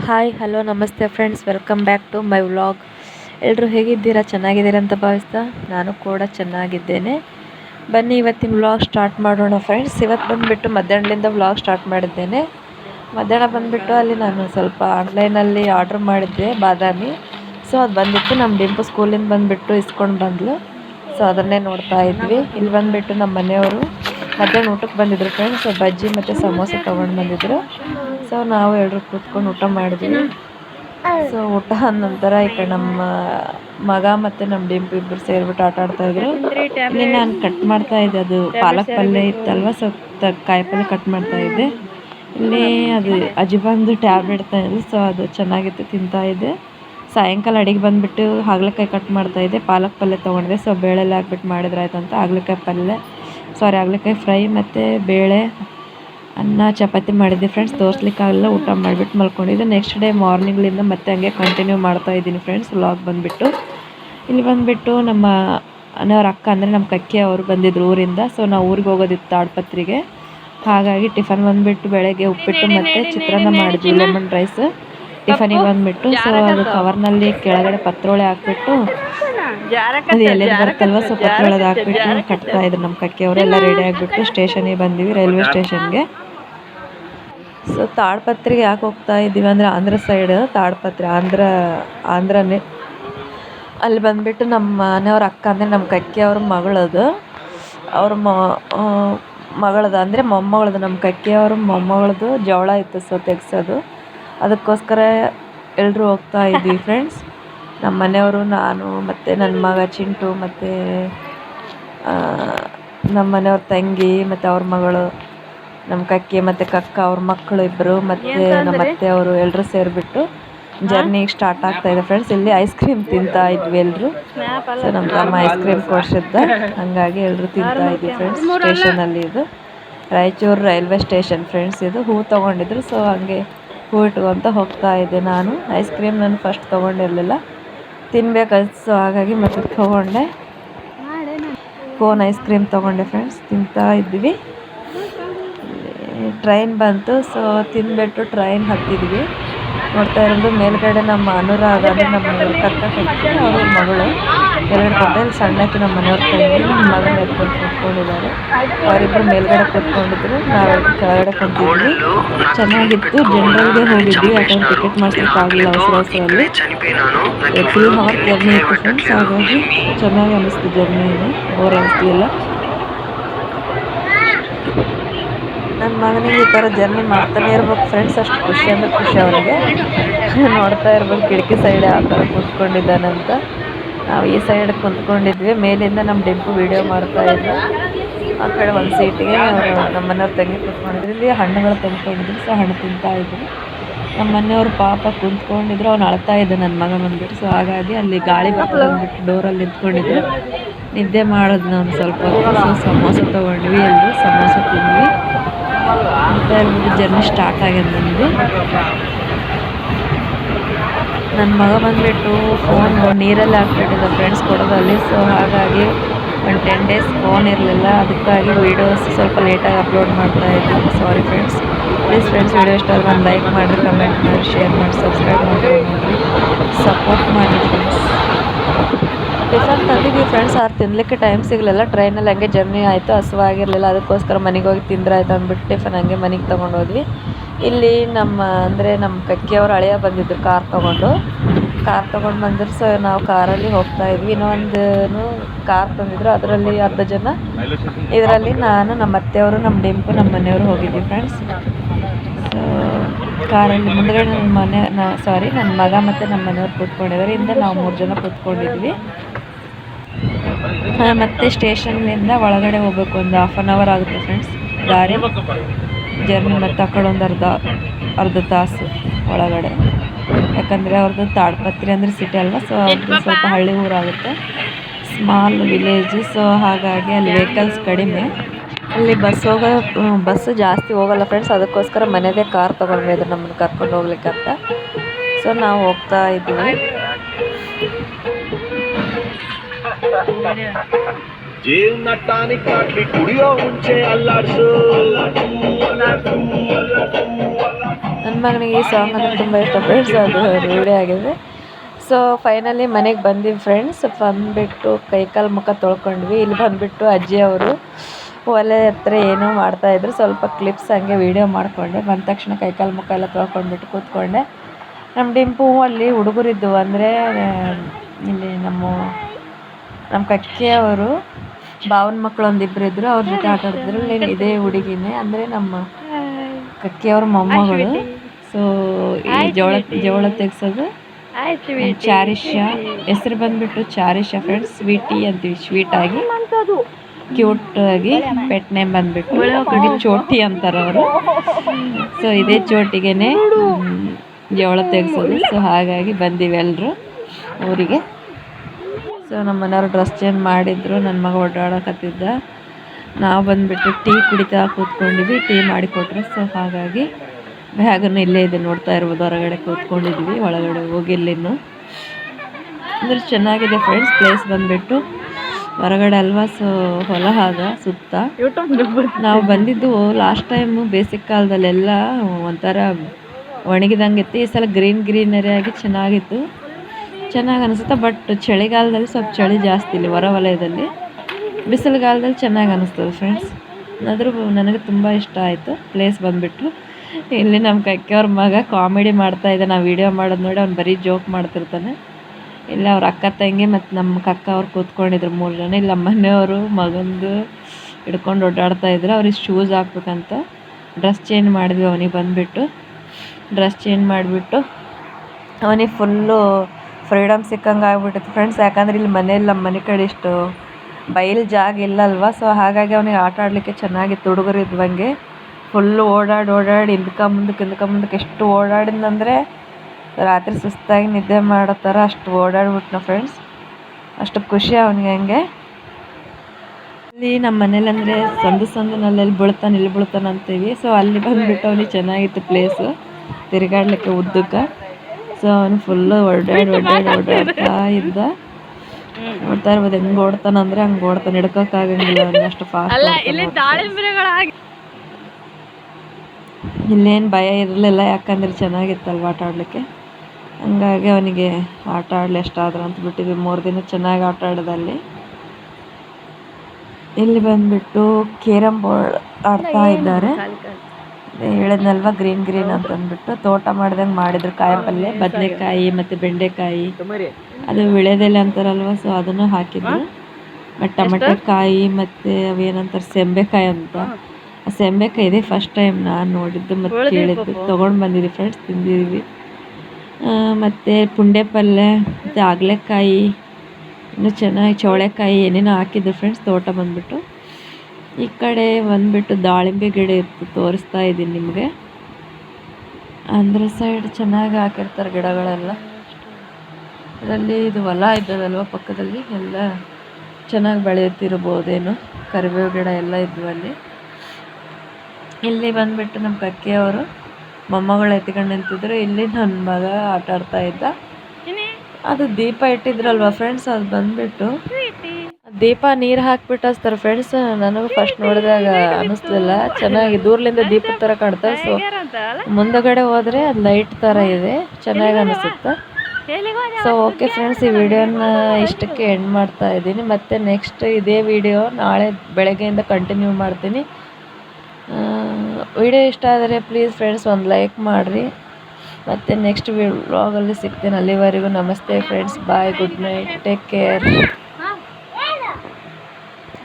Hi hello ನಮಸ್ತೆ friends welcome back to my vlog ಎಲ್ಲರೂ ಹೇಗಿದ್ದೀರಾ? ಚೆನ್ನಾಗಿದ್ದೀರಾ ಅಂತ ಭಾವಿಸ್ತಾ ನಾನು ಕೂಡ ಚೆನ್ನಾಗಿದ್ದೇನೆ. ಬನ್ನಿ, ಇವತ್ತಿನ ವ್ಲಾಗ್ ಸ್ಟಾರ್ಟ್ ಮಾಡೋಣ ಫ್ರೆಂಡ್ಸ್ ಇವತ್ತು ಬಂದುಬಿಟ್ಟು ಮಧ್ಯಾಹ್ನದಿಂದ ವ್ಲಾಗ್ ಸ್ಟಾರ್ಟ್ ಮಾಡಿದ್ದೇನೆ. ಮಧ್ಯಾಹ್ನ ಬಂದುಬಿಟ್ಟು ಅಲ್ಲಿ ನಾನು ಸ್ವಲ್ಪ ಆನ್ಲೈನಲ್ಲಿ ಆರ್ಡ್ರ್ ಮಾಡಿದ್ದೆ, ಬಾದಾಮಿ. ಸೊ ಅದು ಬಂದುಬಿಟ್ಟು ನಮ್ಮ ಡಿಂಪು ಸ್ಕೂಲಿಂದ ಬಂದುಬಿಟ್ಟು ಇಸ್ಕೊಂಡು ಬಂದಳು ಸೊ ಅದನ್ನೇ ನೋಡ್ತಾ ಇದ್ವಿ. ಇಲ್ಲಿ ಬಂದುಬಿಟ್ಟು ನಮ್ಮ ಮನೆಯವರು ಮಧ್ಯಾಹ್ನ ಊಟಕ್ಕೆ ಬಂದಿದ್ರು ಫ್ರೆಂಡ್ಸ್ ಬಜ್ಜಿ ಮತ್ತು ಸಮೋಸ ತೊಗೊಂಡು ಬಂದಿದ್ರು. ಸೊ ನಾವು ಎಲ್ಲರೂ ಕೂತ್ಕೊಂಡು ಊಟ ಮಾಡಿದ್ವಿ. ಸೊ ಊಟ ಆದ ನಂತರ ಈ ಕಡೆ ನಮ್ಮ ಮಗ ಮತ್ತು ನಮ್ಮ ಡಿಂಪು ಇಬ್ಬರು ಸೇರಿಬಿಟ್ಟು ಆಟ ಆಡ್ತಾ ಇದ್ರು. ಇಲ್ಲಿ ನಾನು ಕಟ್ ಮಾಡ್ತಾ ಇದ್ದೆ. ಅದು ಪಾಲಕ್ ಪಲ್ಯ ಇತ್ತಲ್ವ? ಸೊ ಕಾಯಿ ಪಲ್ಯ ಕಟ್ ಮಾಡ್ತಾ ಇದ್ದೆ. ಇಲ್ಲಿ ಅದು ಅಜಿಬಂದು ಟ್ಯಾಬ್ಲೆಟ್ ಇದ್ಲು ಸೊ ಅದು ಚೆನ್ನಾಗಿತ್ತು ತಿಂತಾ ಇದ್ದೆ. ಸಾಯಂಕಾಲ ಅಡಿಗೆ ಬಂದುಬಿಟ್ಟು ಹಾಗಲಕಾಯಿ ಕಟ್ ಮಾಡ್ತಾ ಇದ್ದೆ. ಪಾಲಕ್ ಪಲ್ಯ ತೊಗೊಂಡಿದೆ ಸೊ ಬೇಳೆಲ್ಲ ಹಾಕ್ಬಿಟ್ಟು ಮಾಡಿದ್ರೆ ಆಯ್ತು ಅಂತ ಹಾಗಲಕಾಯಿ ಪಲ್ಯ ಸಾರಿ ಹಾಗಲಕಾಯಿ ಫ್ರೈ ಮತ್ತು ಬೇಳೆ ಅನ್ನ ಚಪಾತಿ ಮಾಡಿದ್ದೆ ಫ್ರೆಂಡ್ಸ್ ತೋರಿಸ್ಲಿಕ್ಕಾಗಲ್ಲ ಊಟ ಮಾಡಿಬಿಟ್ಟು ಮಲ್ಕೊಂಡಿದ್ದೆ. ನೆಕ್ಸ್ಟ್ ಡೇ ಮಾರ್ನಿಂಗ್ಲಿಂದ ಮತ್ತೆ ಹಂಗೆ ಕಂಟಿನ್ಯೂ ಮಾಡ್ತಾ ಇದ್ದೀನಿ ಫ್ರೆಂಡ್ಸ್ ವ್ಲಾಗ್ ಬಂದುಬಿಟ್ಟು. ಇಲ್ಲಿ ಬಂದುಬಿಟ್ಟು ನಮ್ಮ ಅನ್ನೋರ ಅಕ್ಕ ಅಂದರೆ ನಮ್ಮ ಕಕ್ಕಿ ಅವರು ಬಂದಿದ್ರು ಊರಿಂದ. ಸೊ ನಾವು ಊರಿಗೆ ಹೋಗೋದಿತ್ತು ತಾಡ್ಪತ್ರಿಗೆ. ಹಾಗಾಗಿ ಟಿಫನ್ ಬಂದುಬಿಟ್ಟು ಬೆಳಗ್ಗೆ ಉಪ್ಪಿಟ್ಟು ಮತ್ತು ಚಿತ್ರಾನ್ನ ಮಾಡಿದ್ವಿ ಲೆಮನ್ ರೈಸ್ ಟಿಫನಿಗೆ ಬಂದುಬಿಟ್ಟು. ಸೊ ಅದು ಕವರ್ನಲ್ಲಿ ಕೆಳಗಡೆ ಪತ್ರೊಳೆ ಹಾಕ್ಬಿಟ್ಟು ಅದು ಎಲೆದು ಬರುತ್ತಲ್ವ? ಸೊ ಪತ್ರೊಳಗೆ ಹಾಕ್ಬಿಟ್ಟು ಕಟ್ತಾ ಇದ್ರು ನಮ್ಮ ಕಕ್ಕಿ ಅವರೆಲ್ಲ ರೆಡಿ ಆಗಿಬಿಟ್ಟು ಸ್ಟೇಷನಿಗೆ ಬಂದಿವಿ ರೈಲ್ವೆ ಸ್ಟೇಷನ್ಗೆ. ಸೊ ತಾಡ್ಪತ್ರೆಗೆ ಯಾಕೆ ಹೋಗ್ತಾ ಇದ್ದೀವಿ ಅಂದರೆ ಆಂಧ್ರ ಸೈಡ್ ತಾಡ್ಪತ್ರೆ, ಆಂಧ್ರ, ಆಂಧ್ರನೇ. ಅಲ್ಲಿ ಬಂದುಬಿಟ್ಟು ನಮ್ಮ ಮನೆಯವ್ರ ಅಕ್ಕ ಅಂದರೆ ನಮ್ಮ ಕಕ್ಕಿ ಅವ್ರ ಮಗಳದು. ಅವ್ರ ಮಗಳದು ಅಂದರೆ ಮೊಮ್ಮಗಳದು. ನಮ್ಮ ಕಕ್ಕಿಯವ್ರ ಮೊಮ್ಮಗಳದು ಜವಳ ಇತ್ತು ಸೊ ತೆಗ್ಸೋದು. ಅದಕ್ಕೋಸ್ಕರ ಎಲ್ಲರೂ ಹೋಗ್ತಾ ಇದ್ವಿ ಫ್ರೆಂಡ್ಸ್ ನಮ್ಮ ಮನೆಯವರು, ನಾನು ಮತ್ತು ನನ್ನ ಮಗ ಚಿಂಟು ಮತ್ತು ನಮ್ಮ ಮನೆಯವ್ರ ತಂಗಿ ಮತ್ತು ಅವ್ರ ಮಗಳು. ನಮ್ಮ ಕಕ್ಕಿ ಮತ್ತು ಕಕ್ಕ ಅವ್ರ ಮಕ್ಕಳು ಇಬ್ಬರು ಮತ್ತು ನಮ್ಮ ಅತ್ತೆ ಅವರು ಎಲ್ಲರೂ ಸೇರಿಬಿಟ್ಟು ಜರ್ನಿ ಸ್ಟಾರ್ಟ್ ಆಗ್ತಾ ಇದೆ ಫ್ರೆಂಡ್ಸ್ ಇಲ್ಲಿ ಐಸ್ ಕ್ರೀಮ್ ತಿಂತಾ ಇದ್ವಿ ಎಲ್ಲರೂ ಸೊ ನಮ್ಮ ತಮ್ಮ ಐಸ್ ಕ್ರೀಮ್ ಕೊಡ್ಸಿದ್ದ. ಹಾಗಾಗಿ ಎಲ್ಲರೂ ತಿಂತಾ ಇದ್ವಿ ಫ್ರೆಂಡ್ಸ್ ಸ್ಟೇಷನಲ್ಲಿ ಇದು. ರಾಯಚೂರು ರೈಲ್ವೆ ಸ್ಟೇಷನ್ ಫ್ರೆಂಡ್ಸ್ ಇದು. ಹೂ ತೊಗೊಂಡಿದ್ರು. ಸೊ ಹಂಗೆ ಹೂ ಇಟ್ಕೊತ ಹೋಗ್ತಾ ಇದ್ದೆ ನಾನು. ಐಸ್ ಕ್ರೀಮ್ ನಾನು ಫಸ್ಟ್ ತೊಗೊಂಡಿರಲಿಲ್ಲ. ತಿನ್ಬೇಕು ಸೊ ಹಾಗಾಗಿ ಮತ್ತೆ ತೊಗೊಂಡೆ. ಕೋನ್ ಐಸ್ ಕ್ರೀಮ್ ತೊಗೊಂಡೆ ಫ್ರೆಂಡ್ಸ್ ತಿಂತಾ ಇದ್ವಿ. ಟ್ರೈನ್ ಬಂತು ಸೊ ತಿಂದ್ಬಿಟ್ಟು ಟ್ರೈನ್ ಹತ್ತಿದ್ವಿ. ನೋಡ್ತಾ ಇರೋದು ಮೇಲ್ಗಡೆ ನಮ್ಮ ಅಂದರೆ ನಮ್ಮ ಕಕ್ಕ ಕಕ್ಕಿ, ಅವ್ರ ಮಗಳು. ಎರಡು ಕೊಟ್ಟೆ ಸಣ್ಣಕ್ಕೆ ನಮ್ಮ ಮನೆಯವ್ರ ತಂಗಿ ನಮ್ಮ ಮಗನ ಎತ್ಕೊಂಡು ಕೂತ್ಕೊಂಡಿದ್ದಾರೆ. ಅವರಿಬ್ಬರು ಮೇಲ್ಗಡೆ ಕೂತ್ಕೊಂಡಿದ್ರು. ನಾವು ಕೆಳಗಡೆ ಕುಂತಿದ್ವಿ. ಚೆನ್ನಾಗಿತ್ತು. ಜನರಲ್ಗೆ ಹೋಗಿದ್ವಿ. ಯಾಕಂದ್ರೆ ಟಿಕೆಟ್ ಮಾಡಿಸ್ಲಿಕ್ಕೆ ಆಗಲಿಲ್ಲ ಅವಸರ ಅವಸರಲ್ಲಿ ತ್ರೀ ಜರ್ನಿ ಇತ್ತು ಹಾಗಾಗಿ ಚೆನ್ನಾಗಿ ಅನ್ನಿಸ್ತು ಜರ್ನಿ ಬೋರ್ ಅನ್ನಿಸ್ಲಿಲ್ಲ ನನ್ನ ಮಗನಿಗೆ ಈ ಥರ ಜರ್ನಿ ಮಾಡ್ತಾನೆ ಇರ್ಬೇಕು ಫ್ರೆಂಡ್ಸ್ ಅಷ್ಟು ಖುಷಿ ಅಂದರೆ ಖುಷಿ ಅವನಿಗೆ ನೋಡ್ತಾ ಇರ್ಬೇಕು ಕಿಟಕಿ ಸೈಡ್ ಆ ಥರ ಕೂತ್ಕೊಂಡಿದ್ದಾನಂತ ನಾವು ಈ ಸೈಡ್ ಕುಂತ್ಕೊಂಡಿದ್ವಿ. ಮೇಲಿಂದ ನಮ್ಮ ಡಿಂಪು ವೀಡಿಯೋ ಮಾಡ್ತಾ ಇದ್ದ ಆ ಕಡೆ ಒಂದು ಸೀಟಿಗೆ ನಮ್ಮ ಮನೆಯವ್ರ ತಂಗಿ ಇಲ್ಲಿ ಹಣ್ಣುಗಳು ತಂದ್ಕೊಂಡಿದ್ರು. ಸೊ ಹಣ್ಣು ತಿಂತಾ ಇದ್ವಿ. ನಮ್ಮ ಮನೆಯವ್ರ ಪಾಪ ಕುಂತ್ಕೊಂಡಿದ್ರು. ಅವ್ನು ಅಳ್ತಾ ಇದ್ದ ನನ್ನ ಮಗ ಬಂದ್ಬಿಟ್ಟು. ಸೊ ಹಾಗಾಗಿ ಅಲ್ಲಿ ಗಾಳಿ ಬಂದ್ಬಿಟ್ಟು ಡೋರಲ್ಲಿ ನಿಂತ್ಕೊಂಡಿದ್ರು. ನಿದ್ದೆ ಮಾಡೋದು ನಾನು ಸ್ವಲ್ಪ ಸಮೋಸ ತೊಗೊಂಡ್ವಿ ಎಲ್ಲರೂ ಸಮೋಸ ತಿಂದ್ವಿ. ಅಂತ ಜರ್ನಿ ಸ್ಟಾರ್ಟ್ ಆಗ್ಯದ ನಮ್ಮದು ನನ್ನ ಮಗ ಬಂದುಬಿಟ್ಟು ಫೋನ್ ನೀರಲ್ಲಿ ಹಾಕ್ಬಿಟ್ಟಿದ್ದ ಫ್ರೆಂಡ್ಸ್ ಕೊಡೋದಲ್ಲಿ ಸೊ ಹಾಗಾಗಿ ಒಂದು ಟೆನ್ ಡೇಸ್ ಫೋನ್ ಇರಲಿಲ್ಲ. ಅದಕ್ಕಾಗಿ ವೀಡಿಯೋಸ್ ಸ್ವಲ್ಪ ಲೇಟಾಗಿ ಅಪ್ಲೋಡ್ ಮಾಡ್ತಾ ಇದ್ದೀನಿ sorry friends please friends video ಇಷ್ಟ ಒಂದು ಲೈಕ್ ಮಾಡಿರಿ ಕಮೆಂಟ್ ಮಾಡಿ ಶೇರ್ ಮಾಡಿ ಸಬ್ಸ್ಕ್ರೈಬ್ ಮಾಡಿ ಸಪೋರ್ಟ್ ಮಾಡಿ ಫ್ರೆಂಡ್ಸ್ ಟಿಫನ್ ತಂದಿದ್ವಿ ಫ್ರೆಂಡ್ಸ್ ಆರು ತಿನ್ನಲಿಕ್ಕೆ ಟೈಮ್ ಸಿಗಲಿಲ್ಲ. ಟ್ರೈನಲ್ಲಿ ಹಂಗೆ ಜರ್ನಿ ಆಯಿತು, ಹಸುವಾಗಿರಲಿಲ್ಲ. ಅದಕ್ಕೋಸ್ಕರ ಮನೆಗೆ ಹೋಗಿ ತಿಂದ್ರೆ ಆಯ್ತು ಅಂದ್ಬಿಟ್ಟು ಟಿಫನ್ ಹಂಗೆ ಮನೆಗೆ ತೊಗೊಂಡು ಹೋದ್ವಿ. ಇಲ್ಲಿ ನಮ್ಮ, ಅಂದರೆ ನಮ್ಮ ಕಕ್ಕಿಯವರು ಹಳೆಯ ಬಂದಿದ್ದರು ಕಾರ್ ತೊಗೊಂಡು. ಕಾರ್ ತೊಗೊಂಡು ಬಂದ್ರು ಸೊ ನಾವು ಕಾರಲ್ಲಿ ಹೋಗ್ತಾ ಇದ್ವಿ. ಇನ್ನೊಂದು ಕಾರ್ ತಂದಿದ್ರು. ಅದರಲ್ಲಿ ಅರ್ಧ ಜನ. ಇದರಲ್ಲಿ ನಾನು, ನಮ್ಮ ಅತ್ತೆಯವರು, ನಮ್ಮ ಡಿಂಪು, ನಮ್ಮ ಮನೆಯವರು ಹೋಗಿದ್ವಿ ಫ್ರೆಂಡ್ಸ್ ಸೊ ಕಾರಲ್ಲಿ ಮುಂದೆ ನಮ್ಮ ಮನೆ, ನಾ ಸಾರಿ ನನ್ನ ಮಗ ಮತ್ತು ನಮ್ಮ ಮನೆಯವ್ರು ಕೂತ್ಕೊಂಡಿದ್ದಾರೆ. ಹಿಂದೆ ನಾವು ಮೂರು ಜನ ಕೂತ್ಕೊಂಡಿದ್ವಿ. ಮತ್ತು ಸ್ಟೇಷನ್ನಿಂದ ಒಳಗಡೆ ಹೋಗ್ಬೇಕು ಒಂದು ಹಾಫ್ ಆನ್ ಅವರ್ ಆಗುತ್ತೆ ಫ್ರೆಂಡ್ಸ್ ದಾರಿ ಜರ್ನಿ ಮತ್ತು ಆ ಕಡೆ ಒಂದು ಅರ್ಧ ಅರ್ಧ ತಾಸು ಒಳಗಡೆ. ಯಾಕಂದರೆ ಅವ್ರದ್ದು ತಾಡ್ಪತ್ರಿ ಅಂದರೆ ಸಿಟಿ ಅಲ್ವಾ ಸೊ ಅವ್ರದ್ದು ಸ್ವಲ್ಪ ಹಳ್ಳಿ ಊರಾಗುತ್ತೆ ಸ್ಮಾಲ್ ವಿಲೇಜ್ ಸೊ ಹಾಗಾಗಿ ಅಲ್ಲಿ ವೆಹಿಕಲ್ಸ್ ಕಡಿಮೆ. ಅಲ್ಲಿ ಬಸ್ ಹೋಗೋ ಬಸ್ ಜಾಸ್ತಿ ಹೋಗಲ್ಲ ಫ್ರೆಂಡ್ಸ್ ಅದಕ್ಕೋಸ್ಕರ ಮನೆಯದೇ ಕಾರ್ ತೊಗೊಂಡಿದ್ರು ನಮ್ಮನ್ನು ಕರ್ಕೊಂಡು ಹೋಗ್ಲಿಕ್ಕಂತ ಸೊ ನಾವು ಹೋಗ್ತಾ ಇದ್ವಿ ಜೇವ್ನ ಟಾನಿಕ್ ಹಾಕಿ ಕುಡಿಯೋ ಮುಂಚೆ ಅಲ್ಲಾಡ್ಸು. ನನ್ನ ಮಗನಿಗೆ ಈ ಸಾಂಗ್ ಅಂದರೆ ತುಂಬ ಇಷ್ಟ. ಫ್ರೆಂಡ್ಸ್ ಅದು ರೂಢಿ ಆಗಿದೆ. ಸೊ ಫೈನಲಿ ಮನೆಗೆ ಬಂದಿವಿ ಫ್ರೆಂಡ್ಸ್ ಬಂದುಬಿಟ್ಟು ಕೈಕಾಲು ಮುಖ ತೊಳ್ಕೊಂಡ್ವಿ. ಇಲ್ಲಿ ಬಂದುಬಿಟ್ಟು ಅಜ್ಜಿ ಅವರು ಒಲೆ ಹತ್ರ ಏನೋ ಮಾಡ್ತಾಯಿದ್ರು ಸ್ವಲ್ಪ ಕ್ಲಿಪ್ಸ್ ಹಂಗೆ ವೀಡಿಯೋ ಮಾಡಿಕೊಂಡೆ. ಬಂದ ತಕ್ಷಣ ಕೈಕಾಲು ಮುಖ ಎಲ್ಲ ತೊಳ್ಕೊಂಡ್ಬಿಟ್ಟು ಕೂತ್ಕೊಂಡೆ. ನಮ್ಮ ಡಿಂಪು ಅಲ್ಲಿ ಹುಡುಗರಿದ್ದು ಅಂದರೆ ಇಲ್ಲಿ ನಮ್ಮ ನಮ್ಮ ಅವರು ಭಾವನ ಮಕ್ಕಳು ಒಂದಿಬ್ರು ಇದ್ರು ಅವ್ರ ಜೊತೆ ಆಟ ಆಡ್ತಿದ್ರು ನೀನು ಇದೇ ಹುಡುಗಿನೇ. ಅಂದರೆ ನಮ್ಮ ಕಕ್ಕಿಯವ್ರ ಮೊಮ್ಮಗಳು. ಸೊ ಈ ಜೋಳ ಜೋಳ ತೆಗ್ಸೋದು. ಚಾರಿಷಾ ಹೆಸರು ಬಂದ್ಬಿಟ್ಟು ಚಾರಿಷಾ ಫ್ರೆಂಡ್ಸ್ ಸ್ವೀಟಿ ಅಂತೀವಿ. ಸ್ವೀಟ್ ಆಗಿ. ಕ್ಯೂಟ್ ಆಗಿ ಪೆಟ್ ನೇಮ್ ಬಂದ್ಬಿಟ್ಟು. ಚೋಟಿ ಅಂತಾರೆ ಅವರು. ಸೊ ಇದೇ ಚೋಟಿಗೆನೆ ಜೋಳ ತೆಗ್ಸೋದು. ಸೊ ಹಾಗಾಗಿ ಬಂದೀವಿ ಎಲ್ಲರೂ ಊರಿಗೆ. ಸೊ ನಮ್ಮ ಮನೆಯವ್ರು ಡ್ರೆಸ್ ಚೇಂಜ್ ಮಾಡಿದ್ರು ನನ್ನ ಮಗ ಓಡಾಡಕತ್ತಿದ್ದ. ನಾವು ಬಂದುಬಿಟ್ಟು ಟೀ ಕುಡಿತಾ ಕೂತ್ಕೊಂಡಿದ್ವಿ, ಟೀ ಮಾಡಿಕೊಟ್ರು ಸೊ ಹಾಗಾಗಿ ಬ್ಯಾಗನ್ನು ಇಲ್ಲೇ ಇದೆ ನೋಡ್ತಾ ಇರ್ಬೋದು, ಹೊರಗಡೆ ಕೂತ್ಕೊಂಡಿದ್ವಿ, ಒಳಗಡೆ ಹೋಗಿಲ್ಲ ಇನ್ನು ಅಂದ್ರೆ ಚೆನ್ನಾಗಿದೆ ಫ್ರೆಂಡ್ಸ್ ಪ್ಲೇಸ್ ಬಂದುಬಿಟ್ಟು ಹೊರಗಡೆ ಅಲ್ವಾ? ಸೊ ಹೊಲ ಆದ ಸುತ್ತ. ನಾವು ಬಂದಿದ್ದು ಲಾಸ್ಟ್ ಟೈಮು ಬೇಸಿಕ್ ಕಾಲದಲ್ಲೆಲ್ಲ ಒಂಥರ ಒಣಗಿದಂಗೆ ಇತ್ತು ಈ ಸಲ ಗ್ರೀನ್ ಗ್ರೀನರಿ ಆಗಿ ಚೆನ್ನಾಗಿತ್ತು. ಚೆನ್ನಾಗಿ ಅನಿಸುತ್ತೆ ಬಟ್ ಚಳಿಗಾಲದಲ್ಲಿ ಸ್ವಲ್ಪ ಚಳಿ ಜಾಸ್ತಿ ಇಲ್ಲಿ ಹೊರ ವಲಯದಲ್ಲಿ. ಬಿಸಿಲುಗಾಲದಲ್ಲಿ ಚೆನ್ನಾಗಿ ಅನಿಸ್ತದೆ ಫ್ರೆಂಡ್ಸ್ ಆದರೂ ನನಗೆ ತುಂಬ ಇಷ್ಟ ಆಯಿತು ಪ್ಲೇಸ್ ಬಂದುಬಿಟ್ಟು. ಇಲ್ಲಿ ನಮ್ಮ ಕಕ್ಕಿಯವ್ರ ಮಗ ಕಾಮಿಡಿ ಮಾಡ್ತಾ ಇದ್ದ ನಾವು ವೀಡಿಯೋ ಮಾಡೋದು ನೋಡಿ ಅವ್ನು ಬರೀ ಜೋಕ್ ಮಾಡ್ತಿರ್ತಾನೆ. ಇಲ್ಲ, ಅವ್ರ ಅಕ್ಕ ತಂಗಿ ಮತ್ತು ನಮ್ಮ ಕಕ್ಕ ಅವ್ರು ಕೂತ್ಕೊಂಡಿದ್ರು ಮೂರು ಜನ. ಇಲ್ಲ, ಮನೆಯವರು, ಮಗಂದು ಹಿಡ್ಕೊಂಡು ಓಡಾಡ್ತಾ ಇದ್ರು. ಅವ್ರಿಗೆ ಶೂಸ್ ಹಾಕ್ಬೇಕಂತ. ಡ್ರೆಸ್ ಚೇಂಜ್ ಮಾಡಿದ್ವಿ, ಅವನಿಗೆ ಬಂದುಬಿಟ್ಟು. ಡ್ರೆಸ್ ಚೇಂಜ್ ಮಾಡಿಬಿಟ್ಟು ಅವನಿಗೆ ಫುಲ್ಲು ಫ್ರೀಡಮ್ ಸಿಕ್ಕಂಗೆ ಆಗ್ಬಿಟ್ಟಿತ್ತು ಫ್ರೆಂಡ್ಸ್. ಯಾಕಂದ್ರೆ ಇಲ್ಲಿ ಮನೆಯಲ್ಲಿ ನಮ್ಮ ಮನೆ ಕಡೆ ಇಷ್ಟು ಬಯಲು ಜಾಗ ಇಲ್ಲ ಅಲ್ವಾ ಸೊ ಹಾಗಾಗಿ ಅವನಿಗೆ ಆಟ ಆಡಲಿಕ್ಕೆ ಚೆನ್ನಾಗಿತ್ತು. ಹುಡುಗರು ಇದ್ವಂಗೆ ಫುಲ್ಲು ಓಡಾಡಿ ಓಡಾಡಿ ಹಿಂದ್ಕ ಮುಂದಕ್ಕೆ ಹಿಂದ್ಕ ಮುಂದಕ್ಕೆ ಎಷ್ಟು ಓಡಾಡಿದ್ದಂದ್ರೆ ರಾತ್ರಿ ಸುಸ್ತಾಗಿ ನಿದ್ದೆ ಮಾಡೋ ಥರ ಅಷ್ಟು ಓಡಾಡ್ಬಿಟ್ನ ಫ್ರೆಂಡ್ಸ್. ಅಷ್ಟು ಖುಷಿ ಅವನಿಗೆ ಹಂಗೆ. ಇಲ್ಲಿ ನಮ್ಮ ಮನೇಲಿ ಅಂದರೆ ಸಂದು ಸಂದುನಲ್ಲಿ ಬೀಳ್ತಾನೆ, ಇಲ್ಲಿ ಬೀಳ್ತಾನೆ ಅಂತೀವಿ. ಸೊ ಅಲ್ಲಿ ಬಂದುಬಿಟ್ಟು ಅವನಿಗೆ ಚೆನ್ನಾಗಿತ್ತು ಪ್ಲೇಸು ತಿರುಗಾಡ್ಲಿಕ್ಕೆ ಉದ್ದಕ್ಕೆ. ಸೊ ಅವನು ಫುಲ್ಲು ಓಡಾಡಿ ಓಡಾಡಿ ಓಡಾಡ್ತಾ ಇದ್ದ. ನೋಡ್ತಾ ಇರ್ಬೋದು ಹೆಂಗ್ ಓಡ್ತಾನೆ ಅಂದ್ರೆ ಹಂಗೆ ಓಡ್ತಾನೆ ಹಿಡ್ಕೋಕ್ಕಾಗಂಗಿಲ್ಲ ಅವ್ನು ಅಷ್ಟು ಫಾಸ್ಟ್ ಇಲ್ಲೇನು ಭಯ ಇರಲಿಲ್ಲ ಯಾಕಂದ್ರೆ ಚೆನ್ನಾಗಿತ್ತಲ್ವ ಆಟ ಆಡಲಿಕ್ಕೆ? ಹಂಗಾಗಿ ಅವನಿಗೆ ಆಟ ಆಡಲಿ ಎಷ್ಟಾದ್ರೂ ಅಂತ ಬಿಟ್ಟಿದ್ವಿ ಮೂರು ದಿನ ಚೆನ್ನಾಗಿ ಆಟ ಆಡೋದಲ್ಲಿ ಇಲ್ಲಿ ಬಂದ್ಬಿಟ್ಟು ಕೇರಮ್ ಬೋರ್ಡ್ ಆಡ್ತಾ ಇದ್ದಾರೆ. ಹೇಳಿದ್ನಲ್ವ ಗ್ರೀನ್ ಗ್ರೀನ್ ಅಂತ ಅಂದ್ಬಿಟ್ಟು ತೋಟ ಮಾಡ್ದಂಗೆ ಮಾಡಿದ್ರು ಕಾಯಿ ಪಲ್ಯ ಬದನೆಕಾಯಿ ಮತ್ತು ಬೆಂಡೆಕಾಯಿ. ಅದು ವಿಳೆದೆಲೆ ಅಂತಾರಲ್ವ ಸೊ ಅದನ್ನು ಹಾಕಿದ್ರು ಮತ್ತು ಟಮಟೆಕಾಯಿ ಮತ್ತು ಅವೇನಂತಾರೆ ಸೆಂಬೆಕಾಯಿ ಅಂತ. ಆ ಸೆಂಬೆಕಾಯಿ ಇದೆ ಫಸ್ಟ್ ಟೈಮ್ ನಾನು ನೋಡಿದ್ದು ಮತ್ತೆ ಕೇಳಿದ್ದು. ತೊಗೊಂಡು ಬಂದಿದ್ವಿ ಫ್ರೆಂಡ್ಸ್ ತಿಂದಿದ್ವಿ. ಮತ್ತು ಮತ್ತೆ ಪುಂಡೆ ಪಲ್ಯ ಮತ್ತು ಹಾಗಲಕಾಯಿ ಇನ್ನು ಚೆನ್ನಾಗಿ ಚೌಳೆಕಾಯಿ ಏನೇನೋ ಹಾಕಿದ್ರು ಫ್ರೆಂಡ್ಸ್ ತೋಟ ಬಂದ್ಬಿಟ್ಟು. ಈ ಕಡೆ ಬಂದ್ಬಿಟ್ಟು ದಾಳಿಂಬೆ ಗಿಡ ಇತ್ತು ತೋರಿಸ್ತಾ ಇದ್ದೀನಿ ನಿಮಗೆ. ಅಂದ್ರ ಸೈಡ್ ಚೆನ್ನಾಗಿ ಹಾಕಿರ್ತಾರೆ ಗಿಡಗಳೆಲ್ಲ. ಅದರಲ್ಲಿ ಇದು ಹೊಲ ಇದ್ದದಲ್ವ ಪಕ್ಕದಲ್ಲಿ? ಎಲ್ಲ ಚೆನ್ನಾಗಿ ಬೆಳೆಯುತ್ತಿರ್ಬೋದೇನೋ ಕರಿಬೇವು ಗಿಡ ಎಲ್ಲ ಇದ್ವು ಅಲ್ಲಿ. ಇಲ್ಲಿ ಬಂದ್ಬಿಟ್ಟು ನಮ್ಮ ಕಕ್ಕಿಯವರು ಮೊಮ್ಮಗಳು ಎತ್ಕೊಂಡು ನಿಂತಿದ್ರು. ಇಲ್ಲಿ ನನ್ನ ಮಗ ಆಟ ಆಡ್ತಾ ಇದ್ದ. ಅದು ದೀಪ ಇಟ್ಟಿದ್ರಲ್ವ ಫ್ರೆಂಡ್ಸ್ ಅದು ಬಂದ್ಬಿಟ್ಟು. ದೀಪ ನೀರು ಹಾಕಿಬಿಟ್ಟು ಹಚ್ತಾರೆ ಫ್ರೆಂಡ್ಸ್ ನನಗೆ ಫಸ್ಟ್ ನೋಡಿದಾಗ ಅನ್ನಿಸ್ಲಿಲ್ಲ ಚೆನ್ನಾಗಿ ದೂರ್ಲಿಂದ ದೀಪದ ಥರ ಕಾಣ್ತಾ ಸೊ ಮುಂದಗಡೆ ಹೋದರೆ ಅದು ಲೈಟ್ ಥರ ಇದೆ. ಚೆನ್ನಾಗಿ ಅನಿಸುತ್ತೆ. ಸೊ ಓಕೆ ಫ್ರೆಂಡ್ಸ್ ಈ ವಿಡಿಯೋನ ಇಷ್ಟಕ್ಕೆ ಎಂಡ್ ಮಾಡ್ತಾ ಇದ್ದೀನಿ. ಮತ್ತೆ ನೆಕ್ಸ್ಟ್ ಇದೇ ವಿಡಿಯೋ ನಾಳೆ ಬೆಳಗ್ಗೆಯಿಂದ ಕಂಟಿನ್ಯೂ ಮಾಡ್ತೀನಿ. ವಿಡಿಯೋ ಇಷ್ಟ ಆದರೆ ಪ್ಲೀಸ್ ಫ್ರೆಂಡ್ಸ್ ಒಂದು ಲೈಕ್ ಮಾಡಿರಿ. ಮತ್ತು ನೆಕ್ಸ್ಟ್ ವ್ಲಾಗಲ್ಲಿ ಸಿಗ್ತೀನಿ. ಅಲ್ಲಿವರೆಗೂ ನಮಸ್ತೆ friends bye good night take care